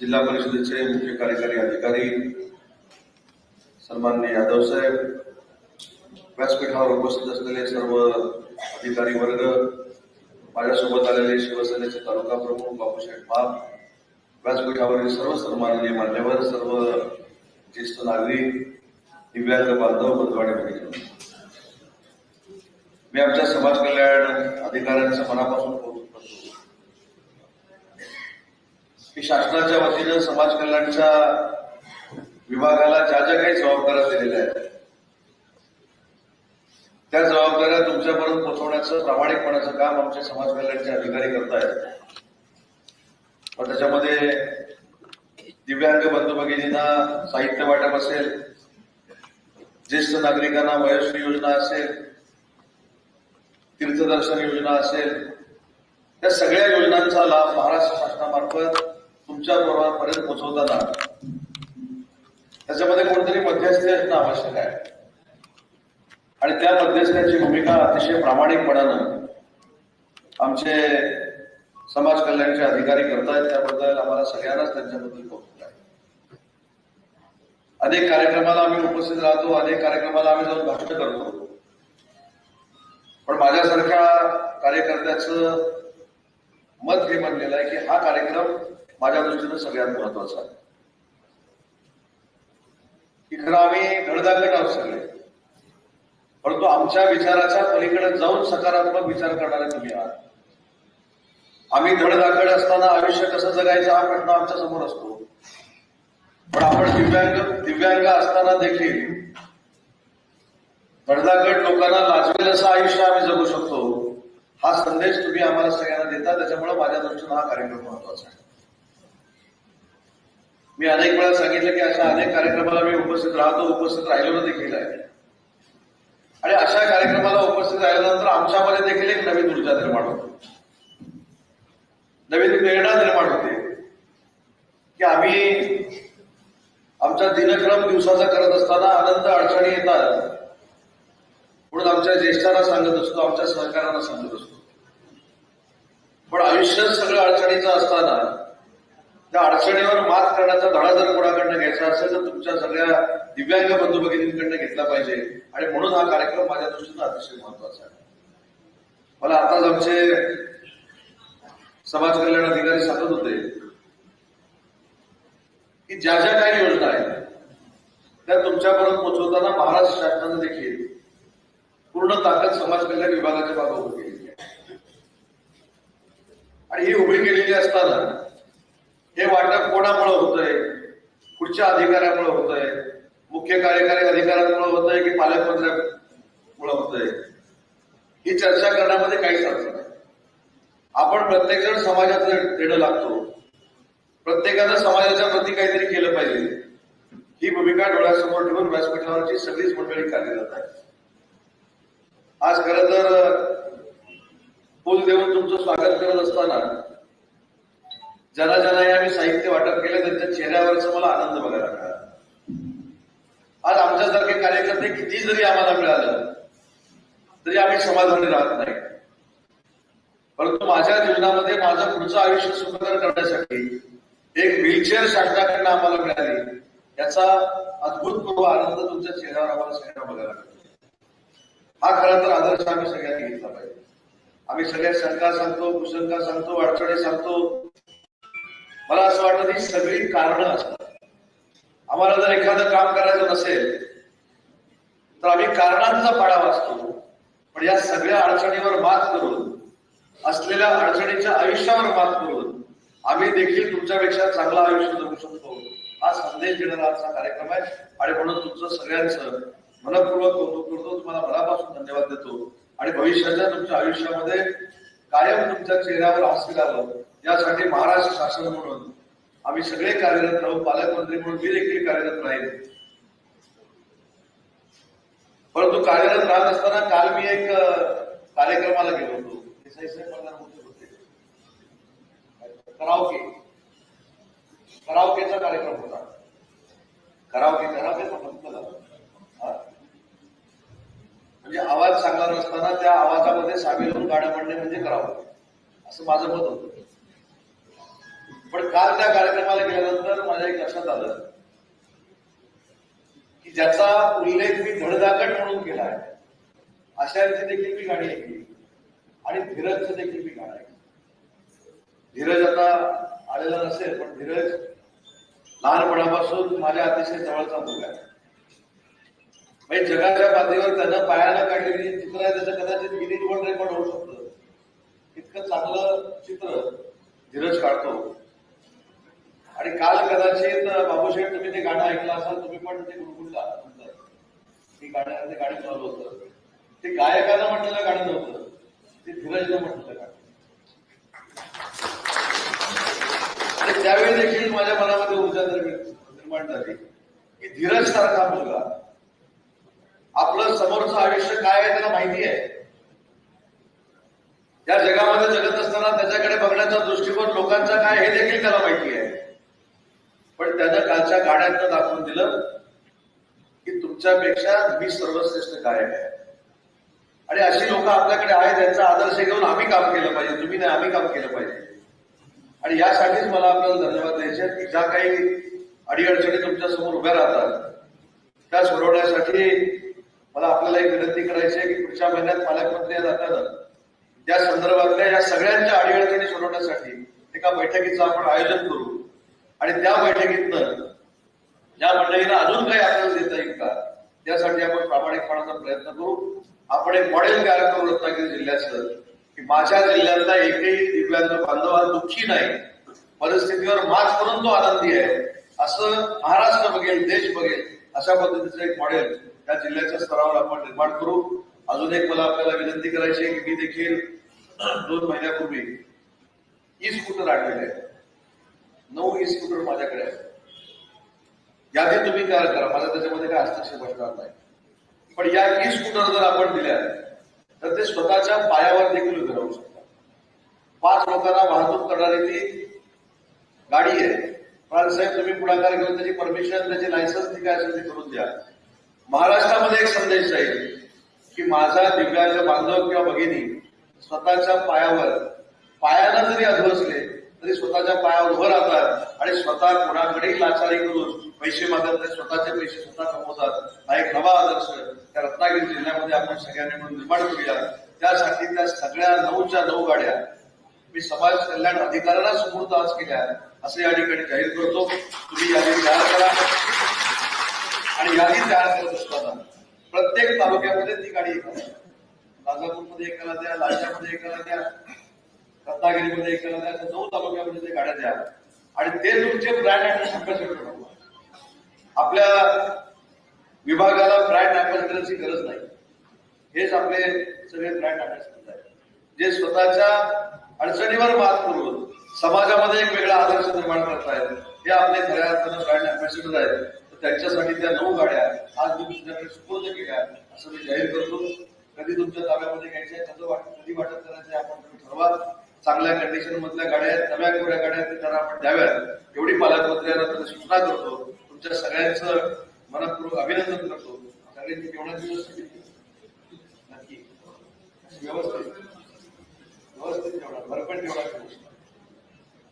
जिल्हा परिषदेचे मुख्य कार्यकारी अधिकारी सन्मान्य यादव साहेब व्यासपीठावर उपस्थित असलेले सर्व अधिकारी वर्ग माझ्यासोबत आलेले शिवसेनेचे तालुका प्रमुख बाबूसाहेब बाब व्यासपीठावरील सर्व सन्माननीय मान्यवर सर्व ज्येष्ठ नागरिक दिव्यांग बांधव बंधवाडे मी आमच्या समाज कल्याण अधिकाऱ्यांचं मनापासून कौतुक करतो की शासनाच्या वतीनं समाज कल्याणच्या विभागाला ज्या ज्या काही जबाबदाऱ्या दिलेल्या आहेत त्या जबाबदाऱ्या तुमच्यापर्यंत पोहोचवण्याचं प्रामाणिकपणाचं काम आमचे समाज कल्याणचे अधिकारी करतायत पण त्याच्यामध्ये दिव्यांग बंधू भगिनींना साहित्य वाटप असेल ज्येष्ठ नागरिकांना वयोश्री योजना असेल तीर्थदर्शन योजना असेल या सगळ्या योजनांचा लाभ महाराष्ट्र शासनामार्फत तुमच्या पर्यंत पोहोचवताना त्याच्यामध्ये कोणतरी मध्यस्थी असणं आवश्यक आहे. आणि त्या मध्यस्थाची भूमिका अतिशय प्रामाणिकपणानं आमचे समाज कल्याणचे अधिकारी करतायत त्याबद्दल आम्हाला सगळ्यांनाच त्यांच्याबद्दल कौतुक आहे. अनेक कार्यक्रमाला आम्ही उपस्थित राहतो अनेक कार्यक्रमाला आम्ही जाऊन भाष्य करतो. पण माझ्यासारख्या कार्यकर्त्याचं मत हे म्हणलेलं आहे की हा कार्यक्रम माझ्या दृष्टीनं सगळ्यात महत्वाचं आहे. की खरं आम्ही धडधाकट आहोत सगळे परंतु आमच्या विचाराच्या पलीकडे जाऊन सकारात्मक विचार करणारे तुम्ही आहात. आम्ही धडधाकट असताना आयुष्य कसं जगायचं हा प्रश्न आमच्यासमोर असतो. पण आपण दिव्यांग दिव्यांग असताना देखील धडधाकट लोकांना लाजवेल असं आयुष्य आम्ही जगू शकतो हा संदेश तुम्ही आम्हाला सगळ्यांना देता. त्याच्यामुळे माझ्या दृष्टीनं हा कार्यक्रम महत्त्वाचा आहे. मी अनेक वेळा सांगितलं की अशा अनेक कार्यक्रमाला मी उपस्थित राहतो उपस्थित राहिलेलो देखील आहे. आणि अशा कार्यक्रमाला उपस्थित राहिल्यानंतर आमच्यामध्ये देखील एक नवीन ऊर्जा निर्माण होते. नवीन प्रेरणा निर्माण होते. की आम्ही आमचा दिनक्रम दिवसाचा करत असताना अनंत अडचणी येतात. म्हणून आमच्या ज्येष्ठांना सांगत असतो आमच्या सहकाऱ्यांना सांगत असतो. पण आयुष्य सगळं अडचणीचं असताना त्या अडचणीवर मात करण्याचा धडा जर कोणाकडनं घ्यायचा असेल तर तुमच्या सगळ्या दिव्यांग बंधू भगिनींकडनं घेतला पाहिजे. आणि म्हणून हा कार्यक्रम माझ्या दृष्टीनं अतिशय महत्त्वाचा आहे. मला आताच आमचे समाज कल्याण अधिकारी सांगत होते की ज्या ज्या काही योजना आहेत त्या तुमच्यापर्यंत पोहोचवताना महाराष्ट्र शासनानं देखील पूर्ण ताकद समाज कल्याण विभागाच्या बाबत उभी केलेली आहे. आणि ही उभी केलेली असताना हे वाटप कोणामुळे होतंय? पुढच्या अधिकाऱ्यामुळे होतंय? मुख्य कार्यकारी अधिकाऱ्यांमुळे होतंय की पालकमंत्र्यामुळे होतंय? ही चर्चा करण्यामध्ये काहीच अर्थ नाही. आपण प्रत्येकजण समाजाचं देणं लागतो. प्रत्येकानं समाजाच्या प्रती काहीतरी केलं पाहिजे. ही भूमिका डोळ्यासमोर ठेवून व्यासपीठावरची सगळीच मंडळी कार्यरत आहे आज खरं तर फुल देऊन तुमचं स्वागत करत असताना ज्यांना ज्यांना आम्ही साहित्य वाटप केलं त्यांच्या चेहऱ्यावरचा मला आनंद बघायला मिळाला. आज आमच्यासारखे कार्यकर्ते किती जरी आम्हाला मिळालं तरी आम्ही समाधानी राहत नाही. परंतु माझ्या जीवनामध्ये माझं पुढचं आयुष्य सुखकर करण्यासाठी एक व्हीलचेअर शासनाकडनं आम्हाला मिळाली. याचा अद्भुतपूर्व आनंद तुमच्या चेहऱ्यावर आम्हाला सगळ्यांना बघायला मिळतो. हा खरा तर आदर्श आम्ही सगळ्यांनी घेतला पाहिजे. आम्ही सगळ्या शंका सांगतो कुशंका सांगतो अडचणी सांगतो मला असं वाटतं ही सगळी कारणं असतात. आम्हाला जर एखादं काम करायचं नसेल तर आम्ही कारणांचा पाडा वाचतो. पण या सगळ्या अडचणीवर मात करून असलेल्या अडचणीच्या आयुष्यावर मात करून आम्ही देखील तुमच्यापेक्षा चांगलं आयुष्य जगू शकतो. हा संदेश देणारा आजचा कार्यक्रम आहे. आणि म्हणून तुमचं सगळ्यांचं मनपूर्वक कौतुक करतो. तुम्हाला मनापासून धन्यवाद देतो. आणि भविष्याच्या तुमच्या आयुष्यामध्ये कायम तुमच्या चेहऱ्यावर हास्य आलं यासाठी महाराष्ट्र शासन म्हणून आम्ही सगळे कार्यरत राहू पालकमंत्री म्हणून मी देखील कार्यरत राहील परंतु कार्यरत राहत असताना काल मी एक कार्यक्रमाला गेलो होतो. देसाई साहेब होते. करावके. करावकेचा कार्यक्रम होता. करावके करावके म्हणजे आवाज चांगला नसताना त्या आवाजामध्ये सामील होऊन गाणं म्हणणे म्हणजे करावं. असं माझं मत होतं. पण काल त्या कार्यक्रमाला गेल्यानंतर माझ्या एक लक्षात आलं की ज्याचा उल्लेख मी धडधाकट म्हणून केला आहे अशांची देखील मी गाणी ऐकली आणि धीरजचं देखील मी गाणं ऐकलं. धीरज आता आलेला नसेल पण धीरज लहानपणापासून माझ्या अतिशय जवळचा मुलगा आहे. म्हणजे जगाच्या पातळीवर त्यानं पायाला काढलेली चित्र आहे त्याचं कदाचित गिनीज वर्ल्ड रेकॉर्ड होऊ शकतं. इतकं चांगलं चित्र धीरज काढतो. आणि काल कदाचित बाबूसाहेब तुम्ही ते गाणं ऐकलं असाल तुम्ही पण ते गुणगुणला ते गाणं ते गाणं चालू होतं. ते गायकानं म्हटलेलं गाणं नव्हतं. ते धीरजनं म्हटलेलं गाणं. आणि त्यावेळी देखील माझ्या मनामध्ये ऊर्जा निर्माण झाली. की धीरज सारखा मुलगा. आपलं समोरचं आयुष्य काय आहे त्याला माहिती आहे. या जगामध्ये जगत असताना त्याच्याकडे बघण्याचा दृष्टिकोन लोकांचा काय हे देखील त्याला माहिती आहे. त्यानं कालच्या दाखवून दिलं की तुमच्यापेक्षा मी सर्वश्रेष्ठ गायक आहे. आणि अशी लोक आपल्याकडे आहेत त्यांचा आदर्श घेऊन आम्ही काम केलं पाहिजे. तुम्ही नाही आम्ही काम केलं पाहिजे. आणि यासाठीच मला आपल्याला धन्यवाद द्यायचे की ज्या काही अडीअडचणी तुमच्यासमोर उभ्या राहतात त्या सोडवण्यासाठी मला आपल्याला एक विनंती करायची आहे की पुढच्या महिन्यात पालकमंत्री जाताना या संदर्भातल्या या सगळ्यांच्या अडीअडचणी सोडवण्यासाठी एका बैठकीचं आपण आयोजन करू. आणि त्या बैठकीतनं ज्या मंडळींना अजून काही आपल्याला देता येईल का? त्यासाठी आपण प्रामाणिकपणाचा प्रयत्न करू. आपण एक मॉडेल तयार करू रत्नागिरी जिल्ह्याचं की माझ्या जिल्ह्यातला एकही दिव्यांग बांधव हा दुःखी नाही. परिस्थितीवर मात करून तो आनंदी आहे. असं महाराष्ट्र बघेल देश बघेल अशा पद्धतीचं एक मॉडेल त्या जिल्ह्याच्या स्तरावर आपण निर्माण करू. अजून एक मला आपल्याला विनंती करायची आहे की मी देखील दोन महिन्यापूर्वी ई स्कूटर आणलेले आहे नऊ ई स्कूटर माझ्याकडे आहे यादी तुम्ही काय करा? माझा त्याच्यामध्ये काय हस्तक्षेप असणार नाही. पण या ई स्कूटर जर आपण दिल्या तर ते स्वतःच्या पायावर देखील उभे राहू शकतात. पाच लोकांना वाहतूक करणारी ती गाडी आहे. पण साहेब तुम्ही पुढाकार घेऊन त्याची परमिशन त्याची लायसन्स ती काय असेल ते करून द्या. महाराष्ट्रामध्ये एक संदेश जाईल की माझा दिव्यांग बांधव किंवा भगिनी स्वतःच्या पायावर पायानं जरी अधवसले तरी स्वतःच्या पायावर उभं राहतात आणि स्वतः कोणाकडेही लाचारी करून पैसे मागत नाही स्वतःचे पैसे स्वतः कमवतात. हा एक नवा आदर्श त्या रत्नागिरी जिल्ह्यामध्ये आपण सगळ्यांनी म्हणून निर्माण करूया त्यासाठी त्या सगळ्या नऊच्या नऊ गाड्या मी समाज कल्याण अधिकाऱ्यांना सुपूर्द आज केल्या असं या ठिकाणी जाहीर करतो. तुम्ही यादी तयार करा. आणि यादी तयार करत असताना प्रत्येक तालुक्यामध्ये ती गाडी एकाला राजापूरमध्ये एकाला द्या लालच्यामध्ये एकाला द्या रत्नागिरीमध्ये एकाला द्या तर नऊ तालुक्यामध्ये ते गाड्या द्या. आणि ते तुमचे ब्रँड अँबॅसेडर बनवा. आपल्या विभागाला ब्रँड अँबॅसिडरची गरज नाही. हेच आपले सगळे ब्रँड अँबॅसिडर आहेत. जे स्वतःच्या अडचणीवर मात करून समाजामध्ये एक वेगळा आदर्श निर्माण करतायत हे आपले खऱ्या अर्थानं ब्रँड अँबॅसिडर आहेत. तर त्यांच्यासाठी त्या नऊ गाड्या आज मी तुमच्याकडे सुपूर्द केल्या असं मी जाहीर करतो. कधी तुमच्या ताब्यामध्ये घ्यायच्या कसं वाटत कधी वाटत करायचं आपण तुम्ही ठरवा. चांगल्या कंडिशन मधल्या गाड्या आहेत नव्या कोऱ्या गाड्या आहेत त्यांना आपण द्याव्यात. एवढी पालकमंत्र्यांना सूचना करतो तुमच्या सगळ्यांचं मनपूर्वक अभिनंदन करतो. सगळ्यांची जेवणाची व्यवस्था केली. नक्की. व्यवस्थित व्यवस्थित जेवणार जेवणाची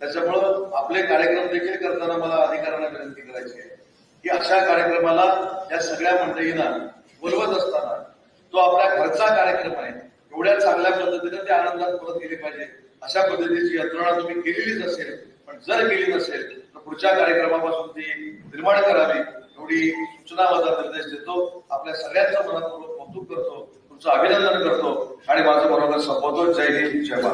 त्याच्यामुळं आपले कार्यक्रम देखील करताना मला अधिकाऱ्यांना विनंती करायची आहे की अशा कार्यक्रमाला या सगळ्या मंडळींना बोलवत असताना तो आपल्या घरचा कार्यक्रम आहे एवढ्या चांगल्या पद्धतीने ते आनंदात परत गेले पाहिजे. अशा पद्धतीची यंत्रणा तुम्ही केलेलीच असेल पण जर केली नसेल तर पुढच्या कार्यक्रमापासून ती निर्माण करावी एवढी सूचना माझा निर्देश देतो. आपल्या सगळ्यांचं मनापूर्वक कौतुक करतो. तुमचं अभिनंदन करतो. आणि माझं बरोबर संबोधन जय हिंद जय भारत.